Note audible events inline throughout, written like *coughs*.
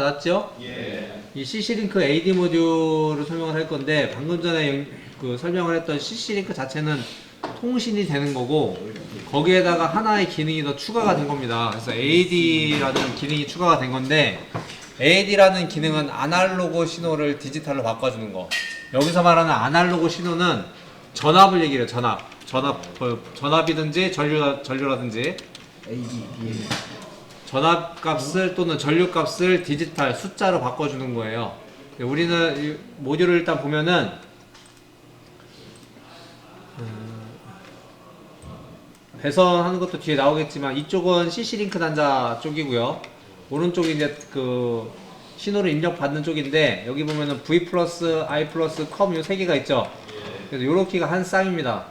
놨죠? 예. 이 CC링크 AD 모듈을 설명을 할 건데 방금 전에 영- 그 설명을 했던 CC링크 자체는 통신이 되는 거고 거기에다가 하나의 기능이 더 추가가 된 겁니다. 그래서 AD라는 기능이 추가가 된 건데 AD라는 기능은 아날로그 신호를 디지털로 바꿔주는 거. 여기서 말하는 아날로그 신호는 전압을 얘기해요. 전압. 전압 어, 전압이든지 전류 전류라든지 AD. 전압 값을 또는 전류 값을 디지털 숫자로 바꿔주는 거예요. 우리는 이 모듈을 일단 보면은 음, 배선하는 것도 뒤에 나오겠지만 이쪽은 CC 링크 단자 쪽이고요. 오른쪽이 이제 그 신호를 입력 받는 쪽인데 여기 보면은 V 플러스, I 플러스, 컴 요 세 개가 있죠. 그래서 요렇게가 한 쌍입니다.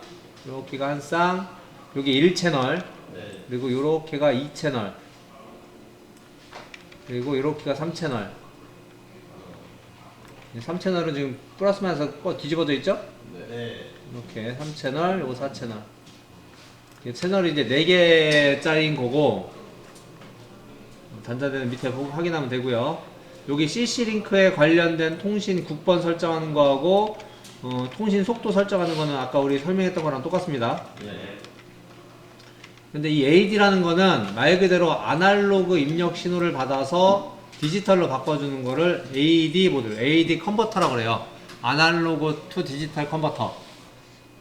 요렇게가 한 쌍, 여기 1채널, 네. 그리고 요렇게가 2채널 그리고 요렇게가 3채널 3채널은 지금 플러스 마이너스 꺼 뒤집어져 있죠? 네. 이렇게 3채널 요거 4채널 이 채널이 이제 4개짜리인 거고 단자대는 밑에 보고 확인하면 되고요 여기 CC링크에 관련된 통신 국번 설정하는 거하고 어, 통신 속도 설정하는 거는 아까 우리 설명했던 거랑 똑같습니다 네. 근데 이 AD라는 거는 말 그대로 아날로그 입력 신호를 받아서 디지털로 바꿔주는 거를 AD 모듈, AD 컨버터라고 그래요. 아날로그 투 디지털 컨버터.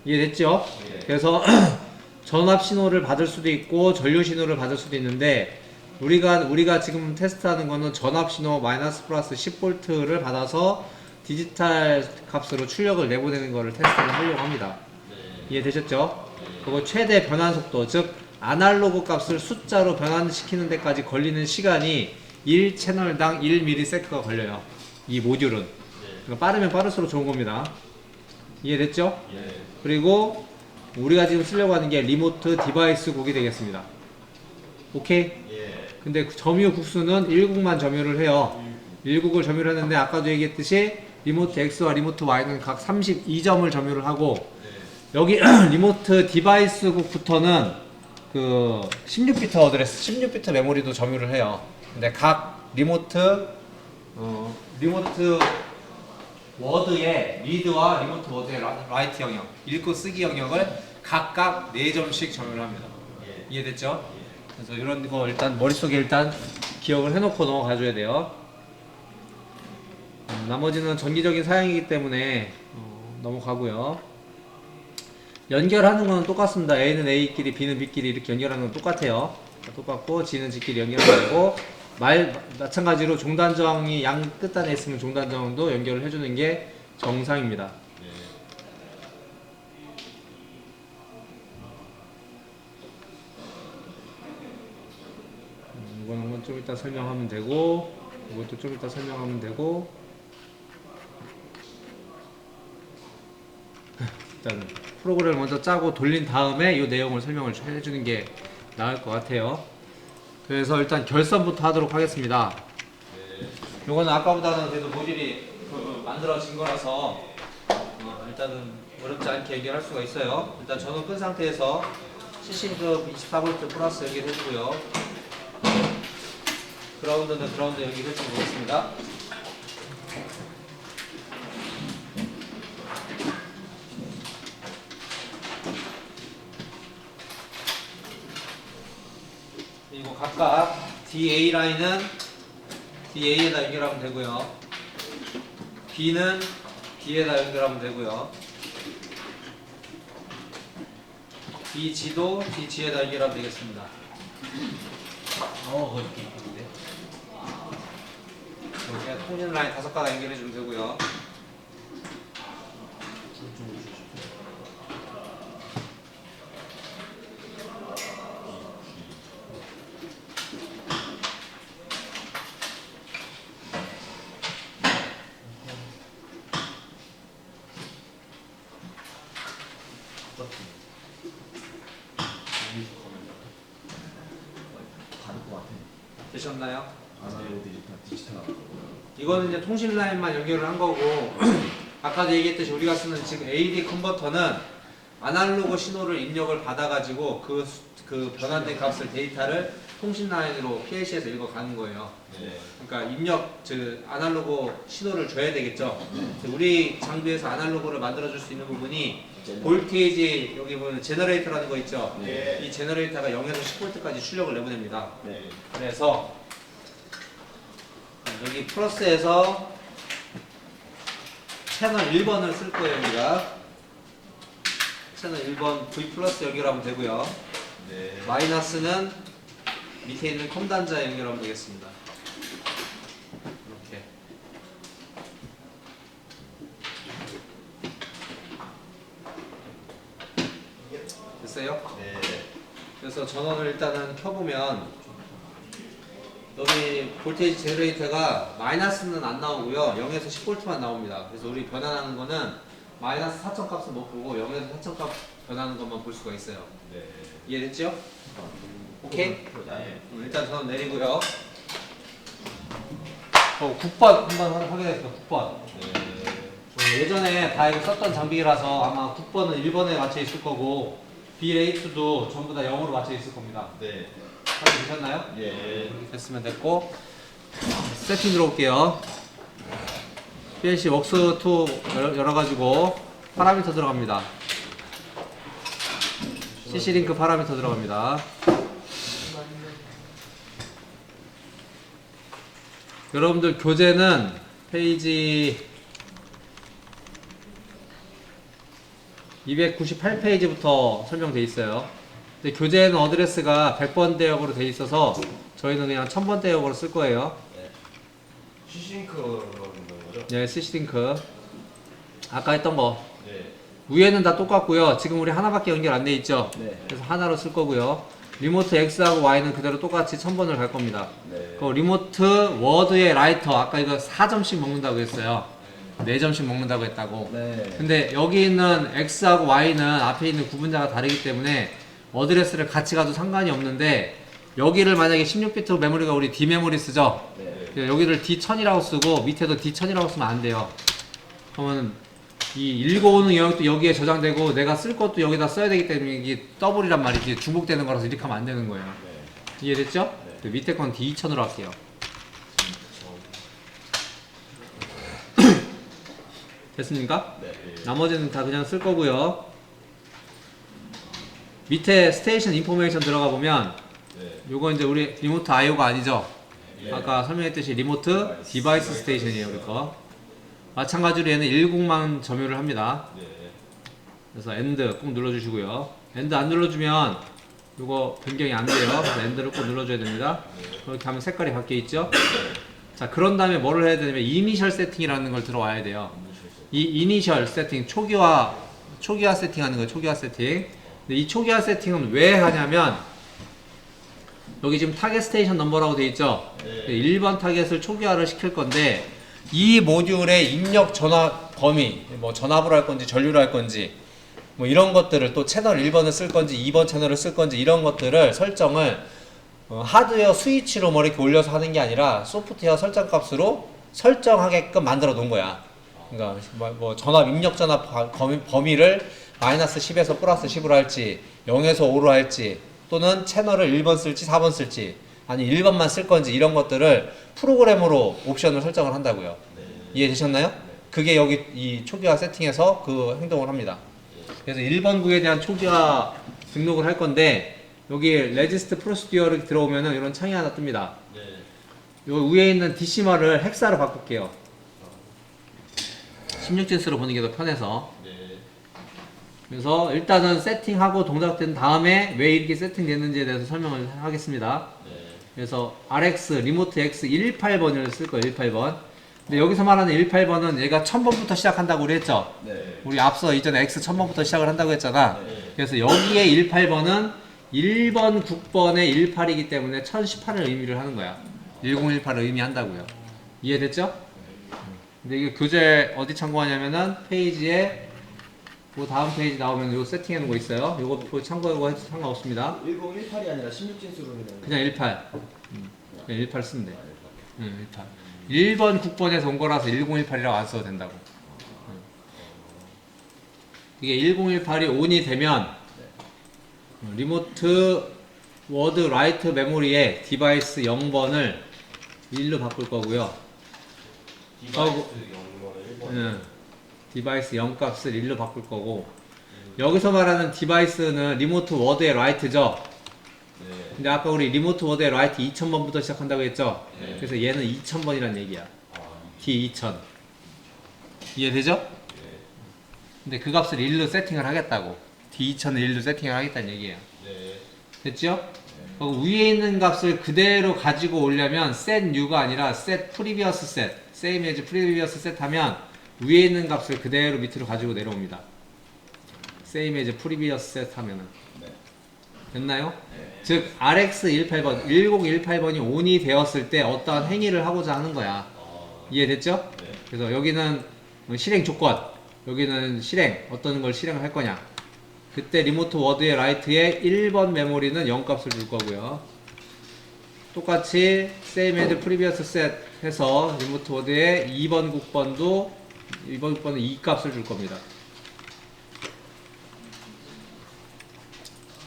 이해됐죠? 네. 그래서 *clears throat* 전압 신호를 받을 수도 있고 전류 신호를 받을 수도 있는데 우리가 우리가 지금 테스트하는 거는 전압 신호 마이너스 플러스 10볼트를 받아서 디지털 값으로 출력을 내보내는 거를 테스트를 하려고 합니다. 이해되셨죠? 그리고 최대 변환 속도, 즉 아날로그 값을 숫자로 변환시키는 데까지 걸리는 시간이 1채널당 1ms가 걸려요. 이 모듈은. 그러니까 빠르면 빠를수록 좋은 겁니다. 이해됐죠? 예. 그리고 우리가 지금 쓰려고 하는 게 리모트 디바이스 국이 되겠습니다. 오케이? 예. 근데 그 점유 국수는 1국만 점유를 해요. 1국을 점유를 했는데 아까도 얘기했듯이 리모트 X와 리모트 Y는 각 32점을 점유를 하고 여기 *clears throat* 리모트 디바이스 국부터는 그 16비트 어드레스, 16비트 메모리도 점유를 해요. 근데 각 리모트 어, 리모트 워드의 리드와 리모트 워드의 라- 라이트 영역, 읽고 쓰기 영역을 각각 4점씩 점유를 합니다. 예. 이해됐죠? 그래서 이런 거 일단 머릿속에 일단 기억을 해놓고 넘어가줘야 돼요. 음, 나머지는 전기적인 사양이기 때문에 어, 넘어가고요. 연결하는 거는 똑같습니다. A는 A끼리, B는 B끼리 이렇게 연결하는 건 똑같아요. 똑같고 G는 G끼리 연결하는 거고 말 마찬가지로 종단저항이 양 끝단에 있으면 종단저항도 연결을 해주는 게 정상입니다. 네. 음, 이거는 좀 이따 설명하면 되고 이것도 좀 이따 설명하면 되고 일단 프로그램을 먼저 짜고 돌린 다음에 이 내용을 설명을 해주는 게 나을 것 같아요. 그래서 일단 결선부터 하도록 하겠습니다. 이거는 아까보다는 그래도 모듈이 그 만들어진 거라서 어, 일단은 어렵지 않게 연결할 수가 있어요. 일단 전원 끈 상태에서 CC급 24V 플러스 연결해주고요. 그라운드는 그라운드 연결해주고 보겠습니다. 각각 DA 라인은 DA에다 연결하면 되고요. B는 B에다 연결하면 되고요. BG도 BG에다 연결하면 되겠습니다. 어, 어렵게 있는데. 여기에 통신 라인 다섯 가닥 연결해 주면 되고요. 다를 것 같아. 되셨나요? 아날로그 디지털, 디지털. 통신 라인만 연결을 한 거고 *clears throat* 아까도 얘기했듯이 우리가 쓰는 지금 AD 컨버터는 아날로그 신호를 입력을 받아가지고 그, 수- 그 변환된 값을 데이터를 통신 라인으로 PLC에서 읽어가는 거예요. 네. 그러니까 입력 즉 아날로그 신호를 줘야 되겠죠. 우리 장비에서 아날로그를 만들어줄 수 있는 부분이 볼테이지 여기 보면 제너레이터라는 거 있죠. 네. 이 제너레이터가 0에서 10V까지 출력을 내보냅니다. 네. 그래서 여기 플러스에서 채널 1번을 쓸 거예요, 우리가. 채널 1번 V 플러스 연결하면 되고요. 네. 마이너스는 밑에 있는 컴 단자 연결하면 되겠습니다. 이렇게. 됐어요? 네. 그래서 전원을 일단은 켜보면 여기 볼테이지 제너레이터가 마이너스는 안 나오고요 0에서 10V만 나옵니다 그래서 우리 변환하는 거는 마이너스 4천 값은 못 보고 0에서 4천 값 변하는 것만 볼 수가 있어요 네. 이해됐죠? 오케이? 네. 음, 일단 전원 내리고요 어, 9번 한번 확- 확인해볼게요 9번 네. 어, 예전에 다 이거 썼던 장비라서 아마 9번은 1번에 맞춰 있을 거고 B8도 전부 다 0으로 맞춰 있을 겁니다 네. 확인되셨나요? 예. 이렇게 됐으면 됐고 세팅 들어올게요 PLC 웍스2 열어, 열어가지고 파라미터 들어갑니다 CC링크 파라미터 들어갑니다 여러분들 교재는 페이지 298페이지부터 설명돼 있어요 근데 교재에는 어드레스가 100번 대역으로 돼 있어서 저희는 그냥 1000번 대역으로 쓸 거예요 시싱크로 넣는 거죠? 네, 스시링크. 아까 했던 거. 네. 위에는 다 똑같고요. 지금 우리 하나밖에 연결 안 돼 있죠. 네. 그래서 하나로 쓸 거고요. 리모트 X하고 Y는 그대로 똑같이 1000번을 갈 겁니다. 네. 그 리모트 워드의 라이터 아까 이거 4점씩 먹는다고 했어요. 4점씩 먹는다고 했다고. 네. 근데 여기 있는 X하고 Y는 앞에 있는 구분자가 다르기 때문에 어드레스를 같이 가도 상관이 없는데 여기를 만약에 16비트 메모리가 우리 D 메모리 쓰죠. 네. 그래서 여기를 D1000이라고 쓰고 밑에도 D1000이라고 쓰면 안 돼요. 그러면 이 읽어오는 영역도 여기에 저장되고 내가 쓸 것도 여기다 써야 되기 때문에 이게 더블이란 말이지 중복되는 거라서 이렇게 하면 안 되는 거예요. 네. 이해됐죠? 그 밑에 건 D2000으로 할게요. *coughs* 됐습니까? 네. 나머지는 다 그냥 쓸 거고요. 밑에 스테이션 인포메이션 들어가 보면 네. 요거 이제 우리 리모트 IO가 아니죠? 네. 아까 설명했듯이 리모트 디바이스 스테이션이에요 우리 거. 마찬가지로 얘는 10만 점유를 합니다. 네. 그래서 엔드 꼭 눌러주시고요. 엔드 안 눌러주면 이거 변경이 안 돼요. 그래서 엔드를 꼭 눌러줘야 됩니다. 그렇게 하면 색깔이 바뀌어 있죠? 자 그런 다음에 뭐를 해야 되냐면 이니셜 세팅이라는 걸 들어와야 돼요. 이 이니셜 세팅 초기화 초기화 세팅하는 거예요 초기화 세팅 이 초기화 세팅은 왜 하냐면 여기 지금 타겟 스테이션 넘버라고 돼 있죠 네. 1번 타겟을 초기화를 시킬 건데 이 모듈의 입력 전압 범위 뭐 전압으로 할 건지 전류로 할 건지 뭐 이런 것들을 또 채널 1번을 쓸 건지 2번 채널을 쓸 건지 이런 것들을 설정을 어, 하드웨어 스위치로 뭐 이렇게 올려서 하는 게 아니라 소프트웨어 설정 값으로 설정하게끔 만들어 놓은 거야. 그러니까 뭐, 뭐 전압 입력 전압 바- 범위, 범위를 마이너스 10에서 플러스 10으로 할지 0에서 5로 할지 또는 채널을 1번 쓸지 4번 쓸지 아니 1번만 쓸 건지 이런 것들을 프로그램으로 옵션을 설정을 한다고요. 네. 이해되셨나요? 그게 여기 이 초기화 세팅에서 그 행동을 합니다. 그래서 1번 구에 대한 초기화 등록을 할 건데 여기 레지스트 프로시디어를 들어오면은 이런 창이 하나 뜹니다. 네. 요 위에 있는 디시멀을 헥사로 바꿀게요. 16진수로 보는 게 더 편해서. 네. 그래서 일단은 세팅하고 동작된 다음에 왜 이렇게 세팅됐는지에 대해서 설명을 하겠습니다. 네. 그래서 RX 리모트 X 18번을 쓸 거예요. 18번. 근데 여기서 말하는 18번은 얘가 1000번부터 시작한다고 우리 했죠. 네. 우리 앞서 이전에 X 1000번부터 시작을 한다고 했잖아. 네. 그래서 여기에 18번은 1번, 9번의 18이기 때문에 1018을 의미를 하는 거야. 1018을 의미한다고요. 이해됐죠? 근데 이게 교재 어디 참고하냐면은 페이지에 그 다음 페이지 나오면 요 세팅해 놓은 거 있어요. 요거 참고하고 해도 상관없습니다. 1018이 아니라 16진수로 해야 그냥 18. 음, 그냥 18 쓰면 돼. 응, 18. 1번, 9번에서 온 거라서 1018이라고 안 써도 된다고. 응. 이게 1018이 온이 되면 어, 리모트 워드 라이트 메모리에 디바이스 0번을 1로 바꿀 거고요. 디바이스 어, 영어를 1번. 응. 디바이스 0 값을 1로 바꿀 거고 여기서 말하는 디바이스는 리모트 워드의 라이트죠. 네. 근데 아까 우리 리모트 워드의 라이트 2000번부터 시작한다고 했죠. 네. 그래서 얘는 2000번이란 얘기야. 아, D2000 이해되죠? 네. 근데 그 값을 1로 세팅을 하겠다고 D2000을 1로 세팅을 하겠다는 얘기예요. 네. 됐죠? 어, 위에 있는 값을 그대로 가지고 오려면 set new가 아니라 set previous set, same as previous set 하면 위에 있는 값을 그대로 밑으로 가지고 내려옵니다. same as previous set 하면은 네. 됐나요? 네. 즉 RX18번, 1018번이 ON이 되었을 때 어떠한 행위를 하고자 하는 거야. 아, 이해됐죠? 네. 그래서 여기는 실행 조건, 여기는 실행, 어떤 걸 실행을 할 거냐. 그때 리모트 워드의 라이트에 1번 메모리는 0 값을 줄 거고요. 똑같이 same as previous set 해서 리모트 워드에 2번 국번도 2번 국번은 2 값을 줄 겁니다.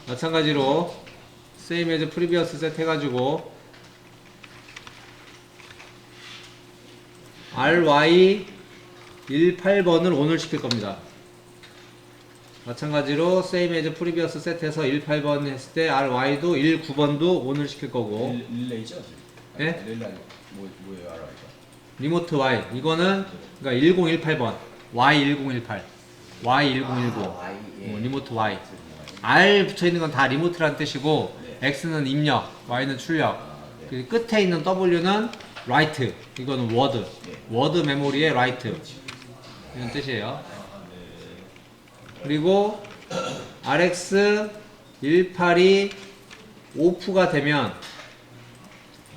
마찬가지로 same as previous set 해가지고 RY 18번을 오늘 시킬 겁니다. 마찬가지로 same as previous set에서 18번 했을 때 RY도 19번도 오늘 시킬 거고 릴- 릴레이죠? 예? 릴레이 뭐 뭐예요, 알아요? 리모트 Y 이거는 그러니까 1018번 Y1018 Y1010 아, 예. 뭐 리모트 Y R 붙여 있는 건 다 리모트라는 뜻이고 X는 입력, Y는 출력. 그 끝에 있는 W는 write. 이거는 워드. 워드 메모리의 write. 이런 뜻이에요. 그리고 RX 182 오프가 되면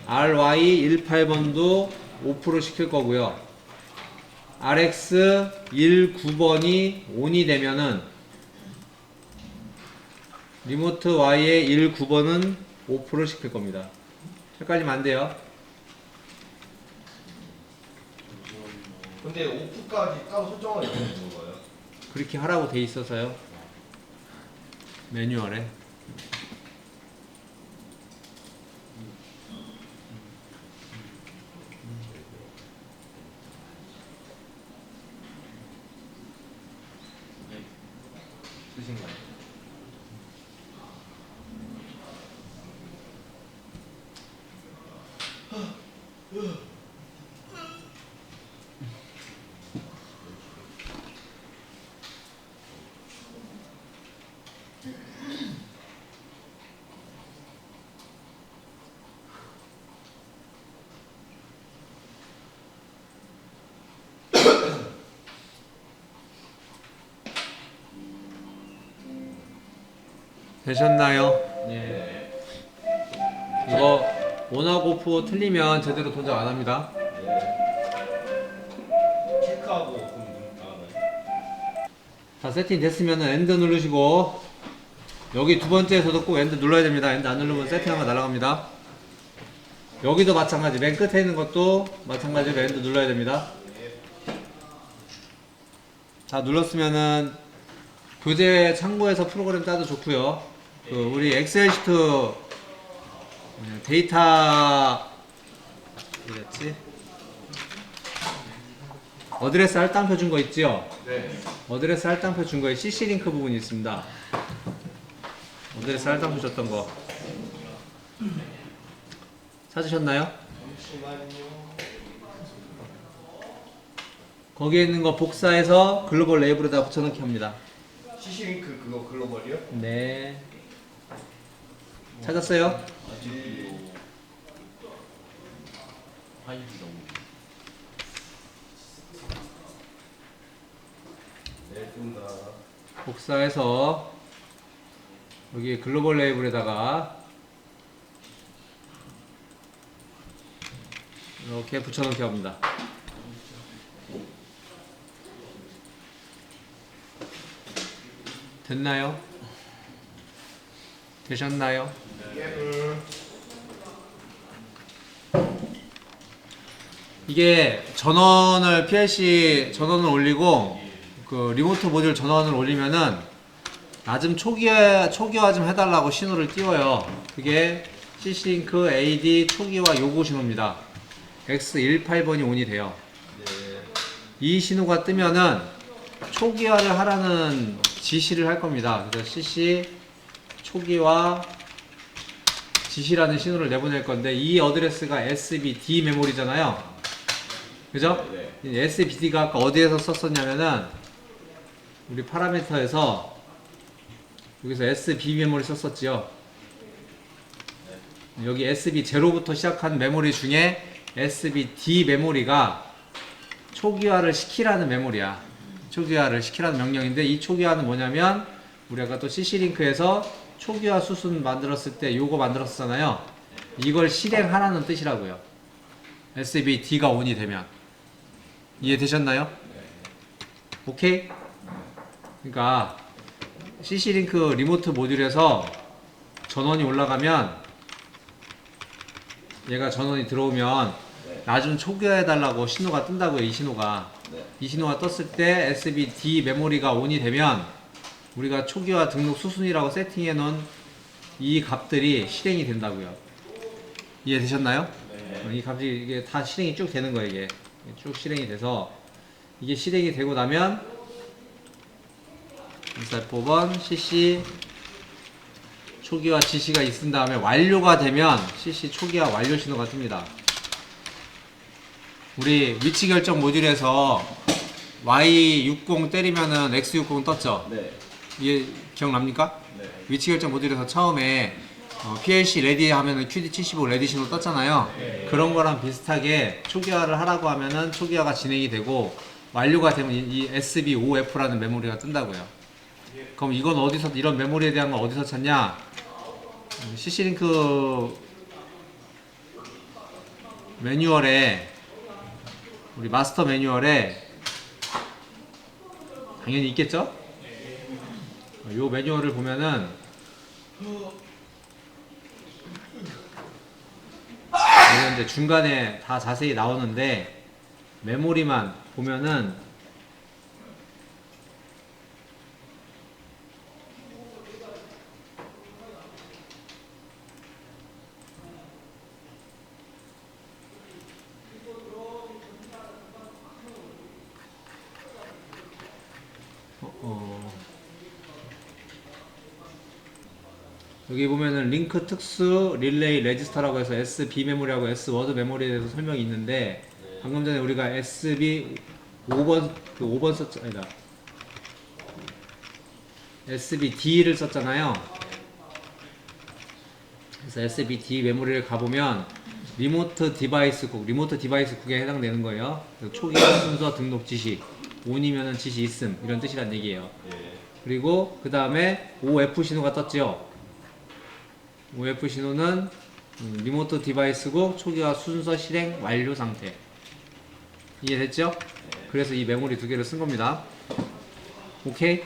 RY 18번도 오프를 시킬 거고요. RX 19번이 ON이 되면은 리모트 Y의 19번은 오프를 시킬 겁니다. 헷갈리면 안 돼요. 근데 오프까지 따로 설정을 되는 건가요? 그렇게 하라고 돼 있어서요. 매뉴얼에. 되셨나요? 원하고 오프 틀리면 제대로 도전 안 합니다. 네. 다 세팅 됐으면 엔드 누르시고 여기 두 번째에서도 꼭 엔드 눌러야 됩니다. 엔드 안 누르면 세팅하면 날아갑니다. 여기도 마찬가지 맨 끝에 있는 것도 마찬가지로 엔드 눌러야 됩니다. 다 눌렀으면은 교재 참고해서 프로그램 짜도 좋고요. 그 우리 엑셀 시트 음, 데이터 어디였지? 어드레스 할당표 준 거 있지요? 네. 어드레스 할당표 준 거에 CC 링크 부분이 있습니다. 어드레스 할당표 줬던 거 찾으셨나요? 거기에 있는 거 복사해서 글로벌 레이블에다 붙여넣기 합니다. CC 링크 그거 글로벌이요? 네. 찾았어요? 아직도 하이브 너무. 네, 뜬다. 복사해서 여기 글로벌 레이블에다가 이렇게 붙여넣기 합니다. 됐나요? 되셨나요? 이게 전원을 PLC 전원을 올리고 그 리모트 모듈 전원을 올리면은 나 좀 초기화, 초기화 좀 해달라고 신호를 띄워요. 그게 CC링크 AD 초기화 요구 신호입니다. X18번이 온이 돼요. 네. 이 신호가 뜨면은 초기화를 하라는 지시를 할 겁니다. 그래서 CC 초기화 지시라는 신호를 내보낼 건데 이 어드레스가 SBD 메모리잖아요. 그죠? 네. 이 SBD가 아까 어디에서 썼었냐면은 우리 파라미터에서 여기서 SB 메모리 썼었지요. 여기 SB0부터 시작한 메모리 중에 SBD 메모리가 초기화를 시키라는 메모리야. 초기화를 시키라는 명령인데 이 초기화는 뭐냐면 우리 아까 또 CC링크에서 초기화 수순 만들었을 때 요거 만들었잖아요. 이걸 실행하라는 뜻이라고요. SBD가 온이 되면 이해되셨나요? 오케이? 그러니까 CC링크 리모트 모듈에서 전원이 올라가면 얘가 전원이 들어오면 네. 나좀 초기화해달라고 신호가 뜬다고요 이 신호가 네. 이 신호가 떴을 때 SBD 메모리가 온이 되면 우리가 초기화 등록 수순이라고 세팅해 놓은 이 값들이 실행이 된다고요 이해되셨나요? 네. 어, 이 값이 이게 다 실행이 쭉 되는 거예요 이게 쭉 실행이 돼서 이게 실행이 되고 나면 인사법원 CC 초기화 지시가 있은 다음에 완료가 되면 CC 초기화 완료 신호가 뜹니다. 우리 위치 결정 모듈에서 Y60 때리면은 X60 떴죠? 네. 이게 기억납니까? 네. 위치 결정 모듈에서 처음에 어, PLC 레디 하면은 QD75 레디 신호 떴잖아요. 네. 그런 거랑 비슷하게 초기화를 하라고 하면은 초기화가 진행이 되고 완료가 되면 이, 이 SB5F라는 메모리가 뜬다고요. 그럼 이건 어디서 이런 메모리에 대한 건 어디서 찾냐? 음, CC링크 매뉴얼에 우리 마스터 매뉴얼에 당연히 있겠죠? 어, 요 매뉴얼을 보면은 이제 중간에 다 자세히 나오는데 메모리만 보면은 어, 어. 링크 특수 릴레이 레지스터라고 해서 SB 메모리하고 S 워드 메모리에 대해서 설명이 있는데 방금 전에 우리가 SB 5번 그 5번 썼 아니다. SBD를 썼잖아요. 그래서 SBD 메모리를 가보면 리모트 디바이스 국, 리모트 디바이스 국에 해당되는 거예요. 초기 *coughs* 순서 등록 지시, 온이면은 지시 있음 이런 뜻이란 얘기예요. 예. 그리고 그 다음에 OF 신호가 떴죠. OF 신호는 음, 리모트 디바이스고 초기화 순서 실행 완료 상태. 이해됐죠? 그래서 이 메모리 두 개를 쓴 겁니다. 오케이?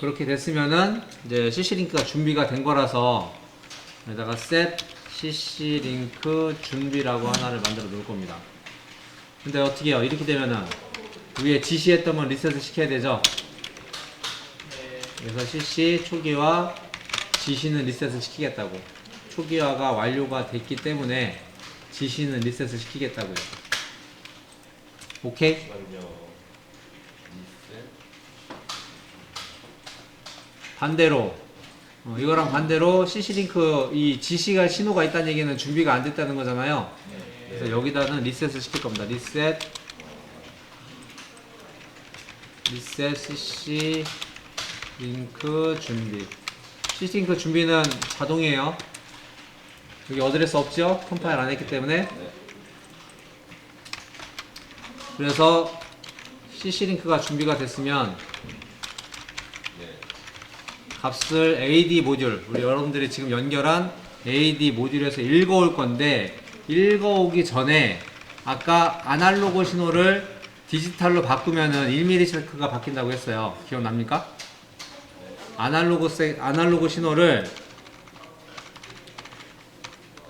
그렇게 됐으면은 이제 CC링크가 준비가 된 거라서 여기다가 set CC링크 준비라고 하나를 만들어 놓을 겁니다. 근데 어떻게 해요? 이렇게 되면은 위에 지시했던 건 리셋을 시켜야 되죠? 그래서 CC 초기화 지시는 리셋을 시키겠다고. 초기화가 완료가 됐기 때문에 지시는 리셋을 시키겠다고요. 오케이? 잠시만요. 리셋. 반대로 어, 이거랑 반대로 CC링크 이 지시가 신호가 있다는 얘기는 준비가 안 됐다는 거잖아요. 그래서 여기다는 리셋을 시킬 겁니다. 리셋 리셋 CC 링크 준비 링크 준비는 자동이에요. 여기 어드레스 없죠? 컴파일 안 했기 때문에 네. 그래서 CC 링크가 준비가 됐으면 네. 값을 AD 모듈 우리 여러분들이 지금 연결한 AD 모듈에서 읽어올 건데 읽어오기 전에 아까 아날로그 신호를 디지털로 바꾸면은 1ms가 바뀐다고 했어요. 기억납니까? 아날로그 세, 아날로그 신호를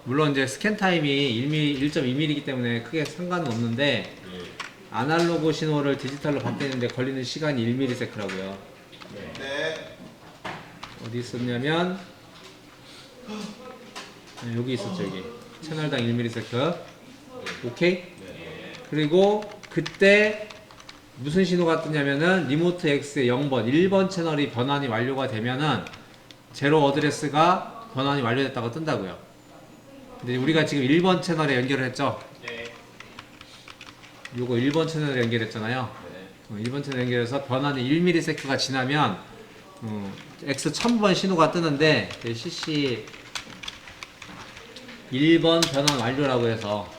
물론 이제 스캔 타임이 1mm, 1.2mm이기 때문에 크게 상관은 없는데 예. 아날로그 신호를 디지털로 바뀌는데 걸리는 시간이 1ms라고요. 네. 어디 있었냐면 네, 여기 있었죠 여기 채널당 1ms 오케이 그리고 그때 무슨 신호가 뜨냐면은 리모트 X의 0번 1번 채널이 변환이 완료가 되면은 제로 어드레스가 변환이 완료됐다고 뜬다고요 근데 우리가 지금 1번 채널에 연결을 했죠 네. 요거 1번 채널에 연결했잖아요 어, 1번 채널 연결해서 변환이 1ms가 지나면 어, X 1000번 신호가 뜨는데 그 CC 1번 변환 완료라고 해서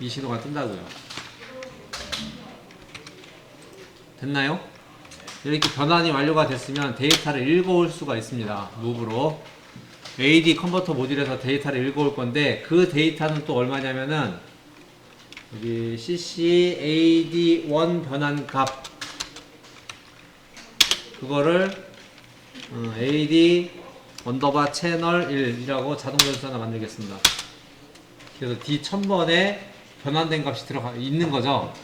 이 신호가 뜬다고요. 됐나요? 이렇게 변환이 완료가 됐으면 데이터를 읽어올 수가 있습니다. 무브로 AD 컨버터 모듈에서 데이터를 읽어올 건데 그 데이터는 또 얼마냐면은 여기 CC AD1 변환 값 그거를 어, AD 언더바 채널 1이라고 자동 변수 하나 만들겠습니다. 그래서 D 1000번에 변환된 값이 들어가 있는 거죠.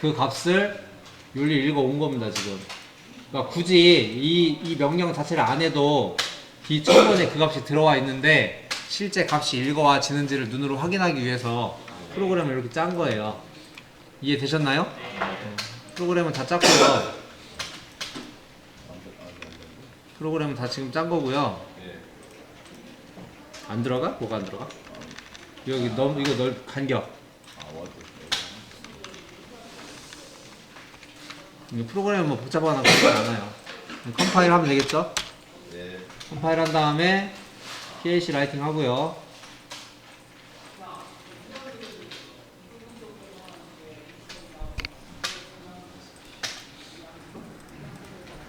그 값을 윤리 읽어 온 겁니다, 지금. 그러니까 굳이 이, 이 명령 자체를 안 해도 D 1000번에 그 값이 들어와 있는데 실제 값이 읽어와지는지를 눈으로 확인하기 위해서 프로그램을 이렇게 짠 거예요. 이해되셨나요? 어, 프로그램은 다 짰고요. 프로그램은 다 지금 짠 거고요. 안 들어가? 뭐가 안 들어가? 여기 너무 이거 넓 간격. 이 프로그램은 뭐 복잡하거나 건 않아요. 컴파일 하면 되겠죠? 네. 컴파일 한 다음에 PLC 라이팅 하고요.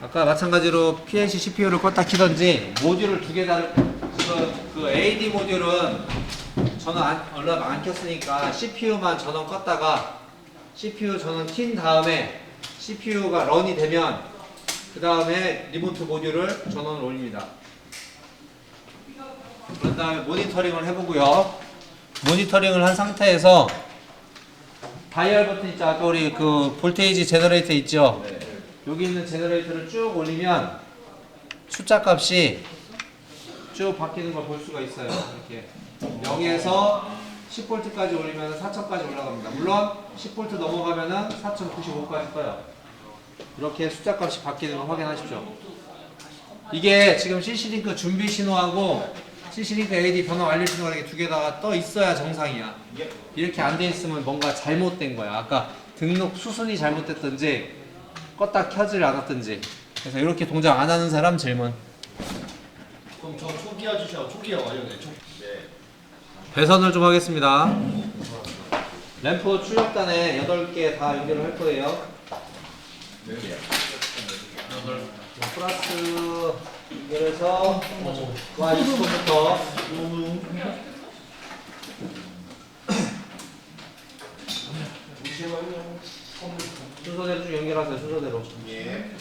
아까 마찬가지로 PLC CPU를 껐다 키던지 모듈을 두개 그, 그 AD 모듈은 전원 안, 얼른 안 켰으니까 CPU만 전원 껐다가 CPU 전원 킨 다음에 CPU가 런이 되면 그 다음에 리모트 모듈을 전원을 올립니다. 그런 다음에 모니터링을 해보고요. 모니터링을 한 상태에서 다이얼 버튼 있죠. 아까 우리 그 볼테이지 제너레이터 있죠. 여기 있는 제너레이터를 쭉 올리면 숫자 값이 쭉 바뀌는 걸 볼 수가 있어요. 이렇게 0에서 10V까지 올리면 4,000까지 올라갑니다. 물론 10V 넘어가면은 4,095까지 떠요. 이렇게 숫자 값이 바뀌는 걸 확인하십시오. 이게 지금 CC링크 준비 신호하고 CC링크 AD 변화 완료 신호가 이렇게 두 개다가 떠 있어야 정상이야. 이렇게 안 돼 있으면 뭔가 잘못된 거야. 아까 등록 수순이 잘못됐든지 껐다 켜질 않았든지. 그래서 이렇게 동작 안 하는 사람 질문. 그럼 저 초기화 주셔. 초기화 완료네. 초. 네. 배선을 좀 하겠습니다. 램프 출력단에 8개 다 연결을 할 거예요. 네. 플러스 연결해서 와 20분부터 순서대로 쭉 연결하세요. 순서대로. 예.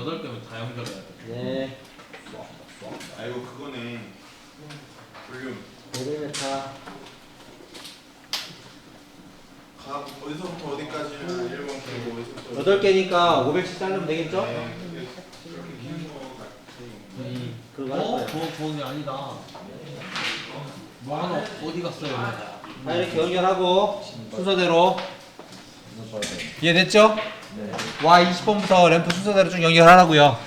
여덟 개면 다 연결해야 돼. 네. 아이고 그거네. 볼륨. 베르메타. 각 어디서부터 어디까지는 일본 그리고 어디서부터. 8개니까 500씩 자르면 되겠죠? 네. 이렇게 긴거 같아. 그거 할 어? 거예요. 그거 그게 아니다. 뭐 하나 어디 갔어요? 자, 이렇게 연결하고 순서대로 이해됐죠? 네. 와 20번부터 램프 순서대로 쭉 연결하라고요.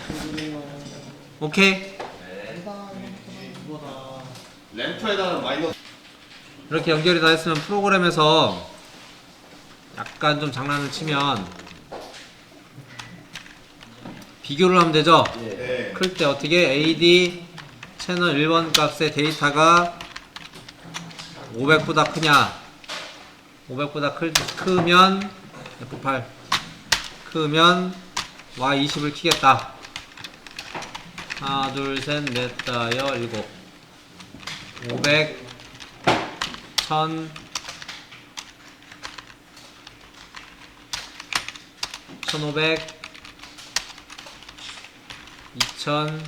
오케이. 램프에다가 마이너스. 이렇게 연결이 다 했으면 프로그램에서 약간 좀 장난을 치면 비교를 하면 되죠? 네. 클 때 어떻게 AD 채널 1번 값의 데이터가 500보다 크냐 500보다 클, 크면 F8 크면 y20을 키겠다. 하나 둘셋넷 다여 일곱. 500 1000 1500 2000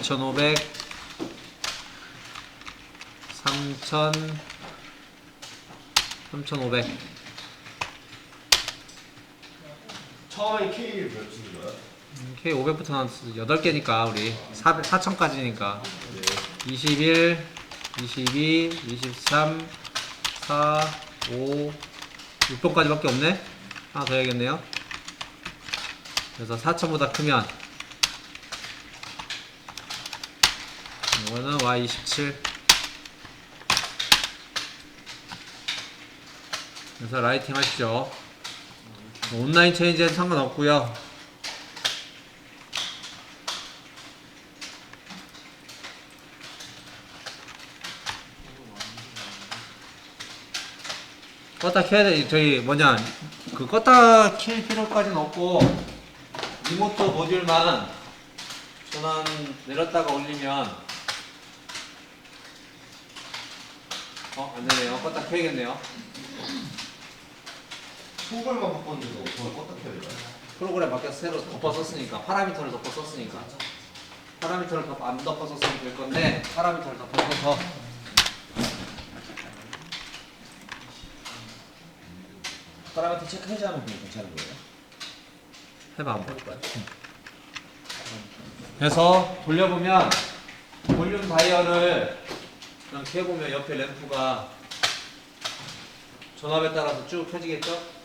2500 3000 3500 처음에 K를 몇 주는 거야? K 500부터 나왔어 8개니까 우리 4 4000까지니까. 네. 21 22 23 4 5 6번까지밖에 없네? 하나 더 해야겠네요. 그래서 4000보다 크면 이거는 Y27 그래서 라이팅 하시죠 온라인 체인지는 상관없고요 껐다 켜야 돼. 저희 뭐냐 그 껐다 킬 필요까지는 없고 리모트 모듈만 전원 내렸다가 올리면 어 안되네요. 껐다 켜야겠네요. 소걸만 바꿨는데도 그걸 껐다 켜야 되나? 프로그램 바뀌어서 새로 덮어 썼으니까 파라미터를 덮어 썼으니까 파라미터를 덮, 안 덮어 썼으면 될 건데 파라미터를 덮어 써서 파라미터 체크 해제하면 그냥 괜찮은 거예요? 해봐 한번 그래서 돌려보면 볼륨 다이얼을 이렇게 해보면 옆에 램프가 전압에 따라서 쭉 켜지겠죠?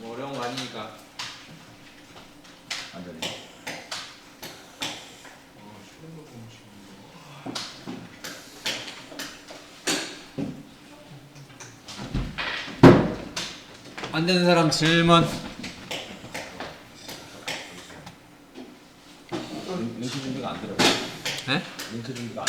뭐 어려운 거 아니니까 안 되네. 안 되는 사람 질문 링크 준비가 안 들어요. 네? 링크 준비가 안.